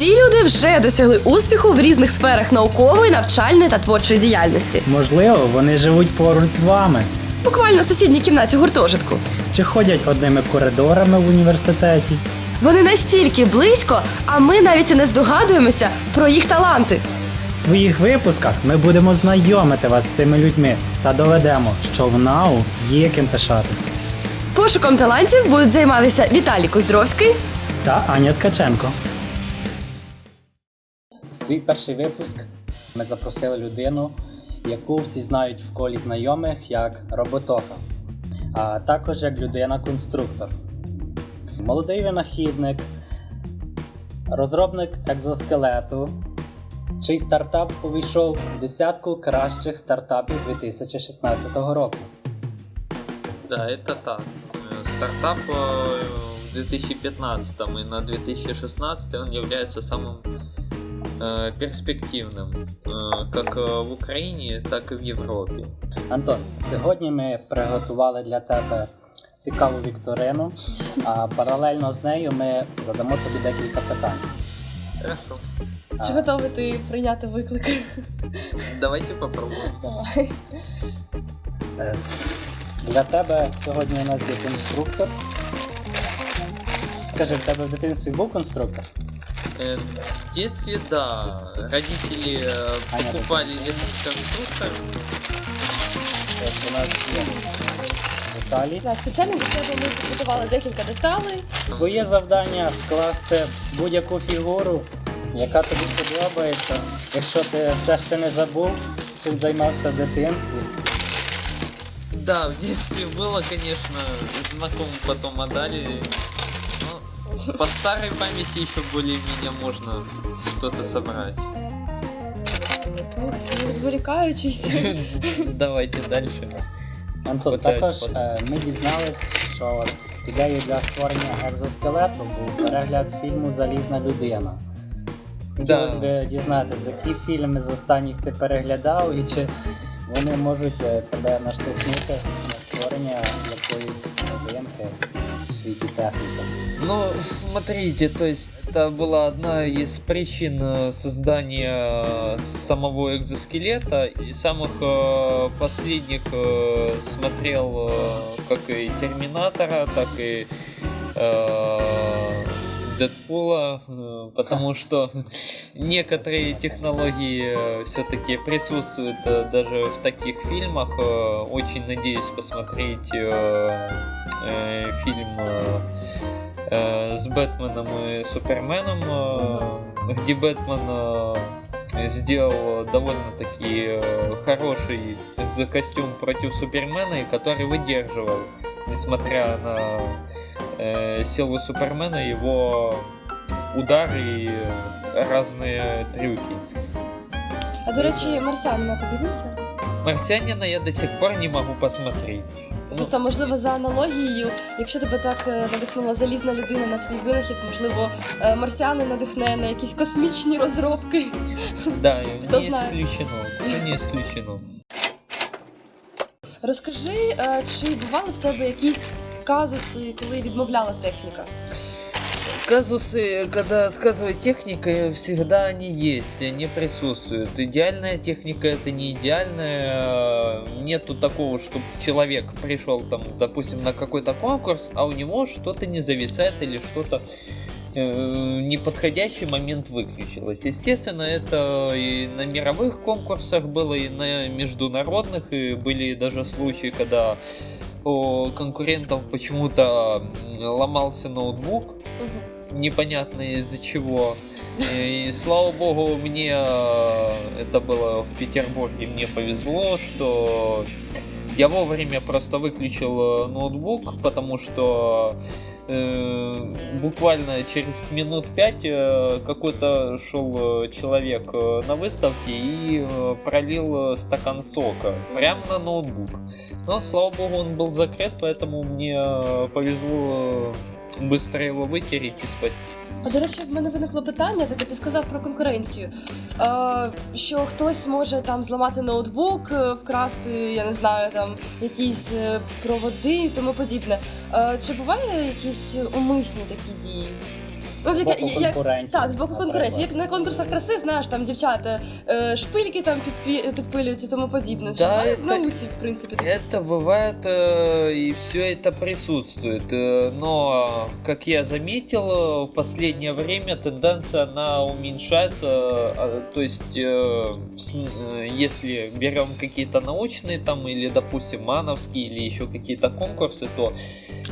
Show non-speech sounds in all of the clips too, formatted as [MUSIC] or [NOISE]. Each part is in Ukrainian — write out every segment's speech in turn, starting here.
Ці люди вже досягли успіху в різних сферах наукової, навчальної та творчої діяльності. Можливо, вони живуть поруч з вами, Буквально в сусідній кімнаті гуртожитку. чи ходять одними коридорами в університеті. Вони настільки близько, а ми навіть і не здогадуємося про їх таланти. В своїх випусках ми будемо знайомити вас з цими людьми та доведемо, що в НАУ є ким пишатися. Пошуком талантів будуть займатися Віталій Куздровський, Та Аня Ткаченко Свій перший випуск ми запросили людину, яку всі знають в колі знайомих як роботоха, а також як людина-конструктор. Молодий винахідник, розробник екзоскелету, чий стартап увійшов в десятку кращих стартапів 2016 року. Да, это так. Э, Стартап э, в 2015 и на 2016 он является самым э, перспективным, э, как э, в Украине, так и в Европе. Антон, сьогодні ми приготували для тебе цікаву вікторину, а паралельно з нею ми задамо тобі декілька питань. Хорошо. Чи готовий ти прийняти виклик? Давайте попробуем. Давай. Е, Для тебе сьогодні у нас є конструктор. Скажи, в тебе в дитинстві був конструктор? Э, в детстве, да, родители э, Понятно. покупали несколько конструкторов. Ось у нас є деталі. Да, спеціально для себе ми підготували декілька деталей. Твоє завдання скласти будь-яку фігуру, яка тобі подобається. Якщо ти все ще не забув, чим займався в дитинстві. Да, в детстве было, конечно, знаком потом отдали. По старой памяти еще более-менее можно что-то собрать. Відволікаючись. [LAUGHS] Давайте дальше. Антон, також е, ми дізналися, що ідеєю для створення екзоскелету був перегляд фільму Залізна людина. Хотілося б дізнатися, які фільми з останніх ти переглядав і чи вони можуть е, тебе наштовхнути на створення якоїсь новинки в світі техніки. Ну, смотрите, то есть это была одна из причин э, создания э, самого экзоскелета. И самых э, последних э, смотрел э, как и Терминатора, так и э, Дэдпула, э, потому [LAUGHS] что некоторые технологии все-таки присутствуют э, даже в таких фильмах. Э, Очень надеюсь посмотреть э, э, фильм э, э, с Бэтменом и Суперменом, э, где Бэтмен э, сделал довольно-таки э, хороший экзокостюм против Супермена, и который выдерживал, несмотря на э, силу Супермена, его удары и разные трюки. А до речі, марсіанина ти дивився? Марсианина я до сих пор не могу посмотреть. Ну, Просто можливо за аналогією, якщо тебе так е, надихнула залізна людина на свій винахід, можливо, е, марсіани надихне на якісь космічні розробки. да, Кто не знает. исключено. Все не исключено. Розкажи, е, чи бували в тебе якісь казуси, коли відмовляла техніка? Казусы, когда отказывает техника, всегда они есть, они присутствуют. Идеальная техника это не идеальная. э, Нету такого, чтобы человек пришел там, допустим, на какой-то конкурс, а у него что-то не зависает или что-то э, неподходящий момент выключилось. Естественно, это и на мировых конкурсах было, и на международных, и были даже случаи, когда у конкурентов почему-то ломался ноутбук, непонятно из-за чего. И слава богу, мне э, это было в Петербурге, мне повезло, что я вовремя просто выключил э, ноутбук, потому что э, буквально через минут пять э, какой-то шел э, человек э, на выставке и э, пролил э, стакан сока прямо на ноутбук. Но, слава богу, он был закрыт, поэтому мне э, повезло э, быстро его вытереть и спасти. А до речі, в мене виникло питання, таке ти сказав про конкуренцію. Е, що хтось може там зламати ноутбук, е, вкрасти, я не знаю, там якісь е, проводи і тому подібне. Е, чи буває якісь умисні такі дії? Ну, З як- боку як- конкурентів. Так, з боку конкуренції. Як наприклад. на конкурсах краси, знаєш, там дівчата е, шпильки там підпі- підпилюють і тому подібне. Да, Чи это- в науці, в принципі. таке? Это бывает, э, и все это присутствует. Э, Но, как я заметил, э, в последнее время тенденция она уменьшается. а, То есть, э, с- э, если берем какие-то научные там или, допустим, мановские или еще какие-то конкурсы, то,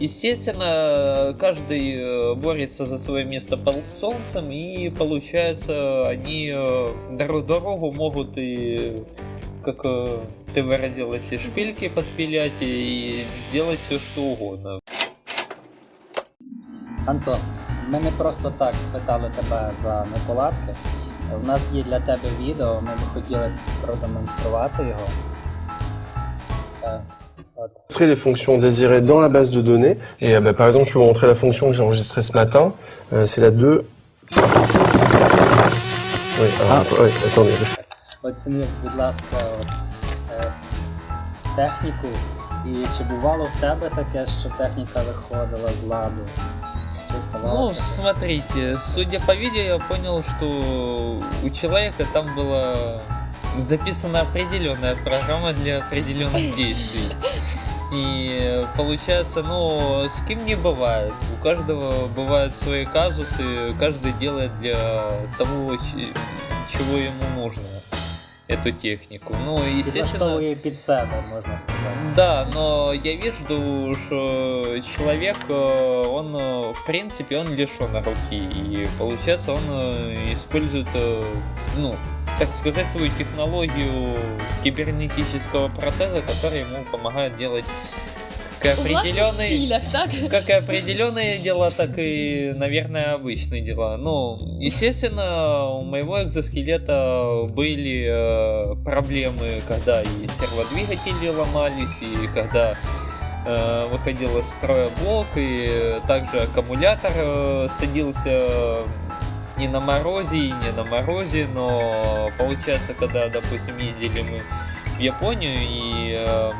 естественно, каждый э, борется за свое место под солнцем, и получается, они э, друг другу могут и как э, ты выразилась, и шпильки подпилять, и сделать все что угодно. Антон, ми не просто так спитали тебе за неполадки. У нас є для тебе відео, ми б хотіли продемонструвати його. Е, От. enregistrer les fonctions désirées dans la base de données. Et euh, bah, par exemple, je peux vous montrer la fonction que j'ai enregistrée ce matin. Euh, c'est la 2. Oui, alors, Ah. attends- oui, attendez. parce que- Оціни, будь ласка, от, е, техніку. І чи бувало в тебе таке, що техніка виходила з ладу? Чи Ну, ставалося таке? смотрите, судя по видео, я понял, что у человека там была записана определенная программа для определенных [LAUGHS] действий. И э, получается, ну, с кем не бывает. У каждого бывают свои казусы, каждый делает для того, ч- чего ему нужно эту технику. Ну, естественно... Підлаштовує під себе, можна сказати. Да, но я вижу, что человек, э, он, э, в принципе, он лишен руки. И получается, он э, использует, э, ну, так сказать, свою технологию кибернетического протеза, который ему помогает делать как определенный цілях, так? как и определенные дела, так и, наверное, обычные дела. Ну, естественно, у моего экзоскелета были э, проблемы, когда и серводвигатели ломались, и когда э, выходил из строя блок, и также аккумулятор э, садился не на морозе и не на морозе, но получается, когда, допустим, ездили мы в Японию и э,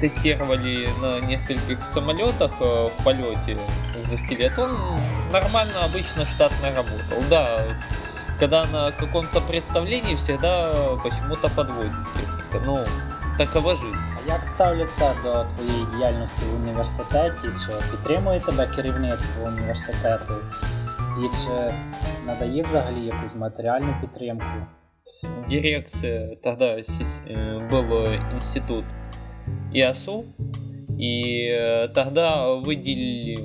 тестировали на нескольких самолетах э, в полете экзоскелет, он нормально, обычно штатно работал. Да, когда на каком-то представлении всегда почему-то подводит техника. Ну, такова жизнь. А як ставляться до твоєї діяльності в університеті? Чи підтримує тебе керівництво університету? І чи надає взагалі якусь матеріальну підтримку? Дирекция, тогда сис- э, был э, институт ИАСУ, и э, тогда выделили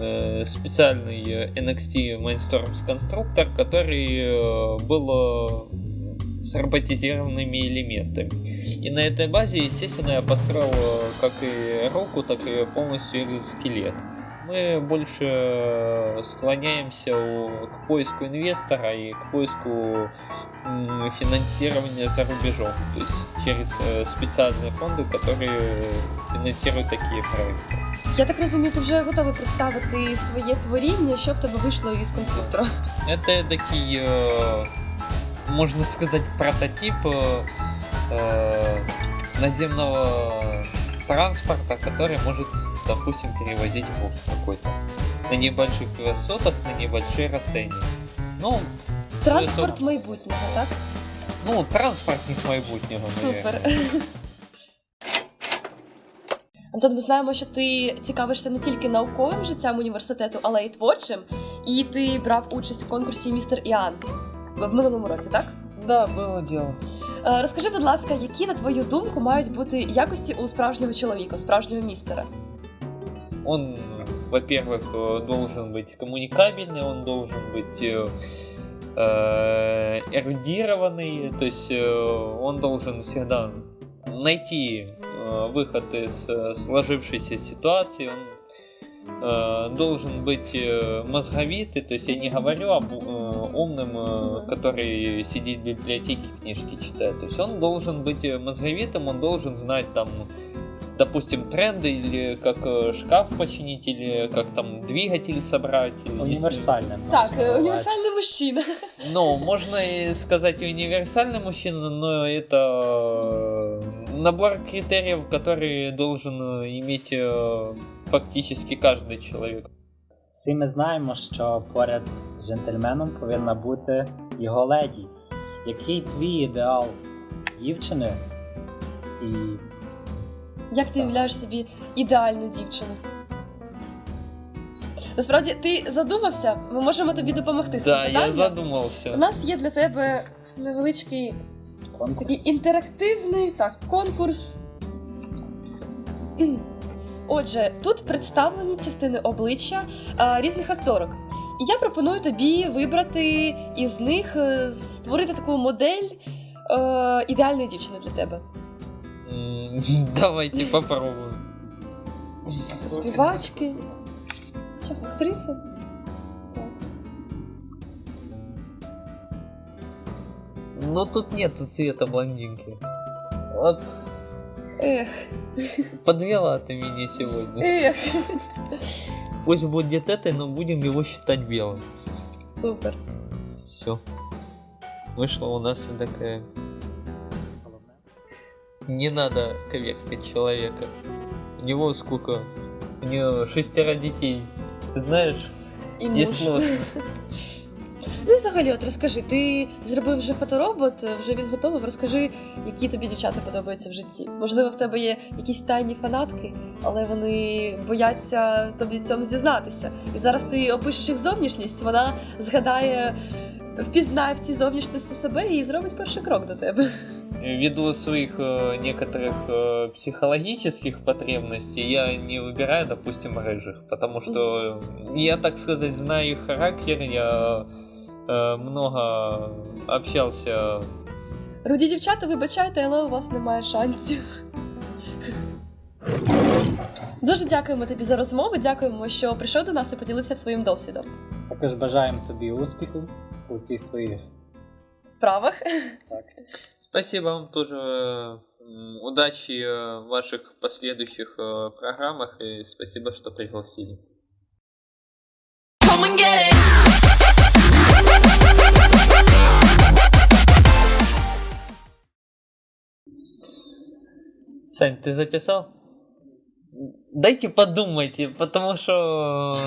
э, специальный э, NXT Mindstorms конструктор, который э, был э, с роботизированными элементами. И на этой базе, естественно, я построил э, как и руку, так и полностью экзоскелет. Мы больше э, склоняемся у- к поиску инвестора и к поиску м, финансирования за рубежом, то есть через э, специальные фонды, которые финансируют такие проекты. Я так розумію, ти вже готовий представити своє творіння, що в тебе вийшло із конструктора. Это такой, э, можно сказать, прототип э, э, наземного транспорта, который может, допустим, перевозить груз какой-то на небольших высотах, на небольшие расстояния. Ну, с Транспорт высот- майбутнього, так? Ну, транспортник майбутнього, Супер. наверное. [LAUGHS] Антон, ми знаємо, що ти цікавишся не тільки науковим життям університету, але й творчим. І ти брав участь в конкурсі Містер Іан в минулому році, так? Да, было дело. Е, Розкажи, будь ласка, які на твою думку мають бути якості у справжнього чоловіка, у справжнього містера? Он, во-первых, э, должен быть коммуникабельный, он должен быть э, э, эрудированный, то есть он должен всегда найти выход из сложившейся ситуации, он должен быть мозговитый, то есть я не говорю об умном, э, который сидит в библиотеке книжки читает, то есть он должен быть мозговитым, он должен знать там допустим, тренды, или как э, шкаф починить, или как там двигатель собрать. если- Універсальним. Так, маєш на е, увазі. універсальний мужчина. Ну, можно и сказать универсальный мужчина, но это э, набор критериев, который должен э, иметь э, фактически каждый человек. Всі ми знаємо, що поряд з джентльменом повинна бути його леді. Який твій ідеал дівчини? І як ти уявляєш собі ідеальну дівчину? Насправді, ти задумався, ми можемо тобі допомогти з цим Да, я питанням. задумался. У нас є для тебе невеличкий конкурс. такий інтерактивний так, конкурс. Отже, тут представлені частини обличчя а, різних акторок. І я пропоную тобі вибрати із них, е, створити таку модель е, ідеальної дівчини для тебе. [LAUGHS] Давайте попробуем. Співачки. Що, актриси? Так. Ну тут нету цвета блондинки. Вот Ех, подвела ты меня сегодня. ех. Пусть будет этой, но будем его считать белым. Супер. Все. Вышла у нас такая. Не надо коверкать человека. У него сколько? У него шестеро детей. Ты знаешь? І И муж. [LAUGHS] Ну і взагалі, от розкажи, ти зробив вже фоторобот, вже він готовий. Розкажи, які тобі дівчата подобаються в житті. Можливо, в тебе є якісь тайні фанатки, але вони бояться тобі в цьому зізнатися. І зараз ти опишеш їх зовнішність, вона згадає, впізнає в цій зовнішності себе і зробить перший крок до тебе Ввиду своих э, некоторых э, психологических потребностей я не выбираю, допустим, рыжих, потому что я, так сказать, знаю их характер, я э, много общался. Руді дівчата, вибачайте, але у вас немає шансів. Дуже дякуємо тобі за розмову. Дякуємо, що прийшов до нас і поділився своїм досвідом. Також бажаємо тобі успіху у всіх твоїх Справах. так. Спасибо вам тоже. Удачи э, в ваших последующих э, программах и спасибо, что пригласили. Сань, ты записал? Дайте подумайте, потому что